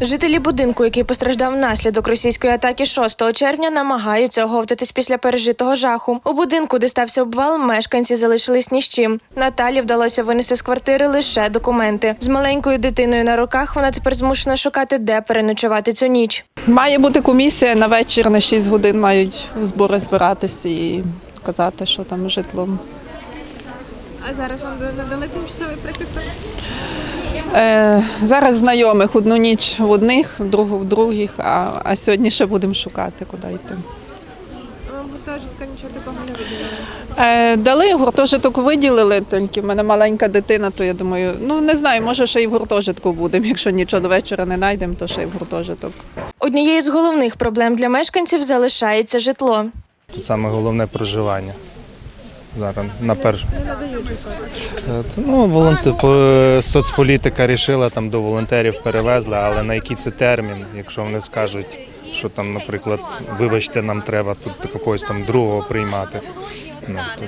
Жителі будинку, який постраждав внаслідок російської атаки 6 червня, намагаються оговтатись після пережитого жаху. У будинку, де стався обвал, мешканці залишились ні з чим. Наталі вдалося винести з квартири лише документи. З маленькою дитиною на руках вона тепер змушена шукати, де переночувати цю ніч. Має бути комісія на вечір на 6 годин мають збори збиратися і казати, що там з житлом. А зараз вам надали тимчасовий прихисток? Е, зараз знайомих одну ніч в одних, другу в других, а, а сьогодні ще будемо шукати, куди йти. Вам гуртожитка нічого такого не виділили. Е, дали гуртожиток виділили, тільки в мене маленька дитина, то я думаю, ну не знаю, може ще й в гуртожитку будемо. Якщо нічого до вечора не знайдемо, то ще й в гуртожиток. Однією з головних проблем для мешканців залишається житло. Тут саме головне проживання. Зараз на першу. Е, Ну, волонтер, соцполітика рішила там до волонтерів перевезли, але на який це термін, якщо вони скажуть, що там, наприклад, вибачте, нам треба тут когось там другого приймати. Ну, то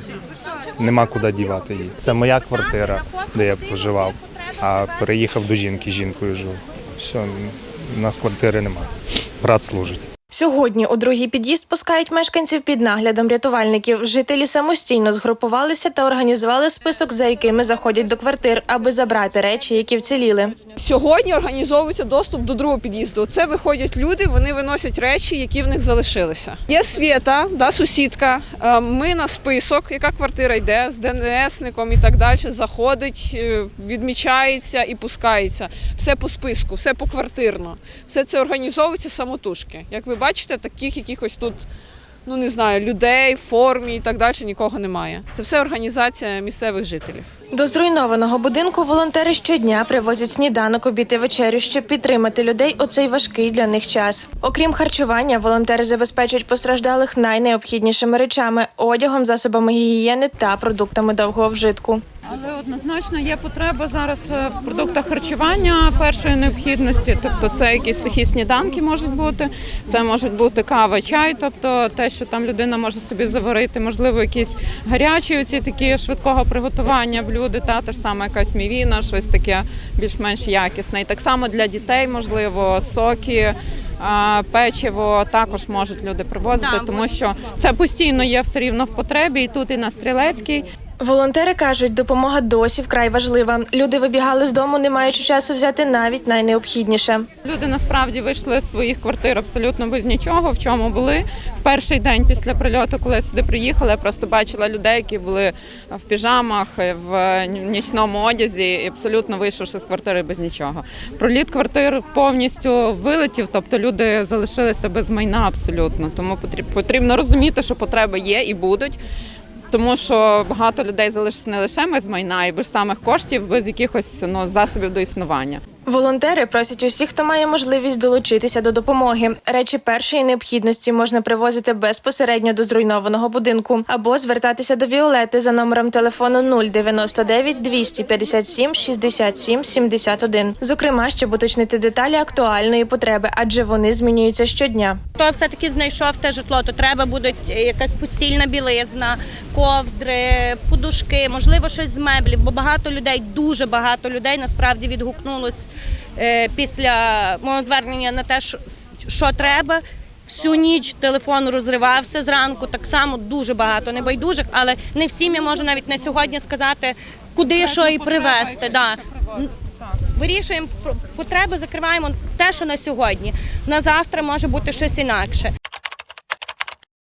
нема куди дівати її. Це моя квартира, де я проживав, а переїхав до жінки, з жінкою жив. Все, у нас квартири немає. Брат служить. Сьогодні у другий під'їзд пускають мешканців під наглядом рятувальників. Жителі самостійно згрупувалися та організували список, за якими заходять до квартир, аби забрати речі, які вціліли. Сьогодні організовується доступ до другого під'їзду. Це виходять люди, вони виносять речі, які в них залишилися. Є Свєта, да, сусідка. е, Ми на список, яка квартира йде з ДНСником і так далі. Заходить, е, відмічається і пускається. Все по списку, все поквартирно. Все це організовується самотужки. Як ви бачите, таких якихось тут. Ну не знаю, людей формі і так далі нікого немає. Це все організація місцевих жителів. До зруйнованого будинку волонтери щодня привозять сніданок, обід і вечерю, щоб підтримати людей у цей важкий для них час. Окрім харчування, волонтери забезпечують постраждалих найнеобхіднішими речами одягом, засобами гігієни та продуктами довгого вжитку. Але однозначно є потреба зараз е, в продуктах харчування першої необхідності. Тобто це якісь сухі сніданки можуть бути, це можуть бути кава, чай, тобто те, що там людина може собі заварити, можливо, якісь гарячі, оці такі швидкого приготування блюди, та те ж саме якась мівіна, щось таке більш-менш якісне. І так само для дітей, можливо, соки. Печиво також можуть люди привозити, тому що це постійно є все рівно в потребі. І тут і на стрілецькій Волонтери кажуть, допомога досі вкрай важлива. Люди вибігали з дому, не маючи часу взяти навіть найнеобхідніше. Люди насправді вийшли з своїх квартир абсолютно без нічого. В чому були в перший день після прильоту, коли я сюди приїхала, я просто бачила людей, які були в піжамах, в нічному одязі, і абсолютно вийшовши з квартири без нічого. Проліт квартир повністю вилетів, тобто люди залишилися без майна абсолютно. Тому потрібно розуміти, що потреби є і будуть. Тому що багато людей залишиться не лише без майна, і без самих коштів, без якихось ну, засобів до існування. Волонтери просять усіх, хто має можливість долучитися до допомоги. Речі першої необхідності можна привозити безпосередньо до зруйнованого будинку або звертатися до Віолети за номером телефону 099 257 67 71. Зокрема, щоб уточнити деталі актуальної потреби, адже вони змінюються щодня. Хто все-таки знайшов те житло, то треба буде якась постільна білизна, ковдри, подушки, можливо, щось з меблів, бо багато людей, дуже багато людей насправді відгукнулось після мого звернення на те, що, що треба. Всю ніч телефон розривався зранку. Так само дуже багато небайдужих, але не всім я можу навіть на сьогодні сказати, куди що і привезти. Да. Вирішуємо потреби, закриваємо те, що на сьогодні. На завтра може бути щось інакше.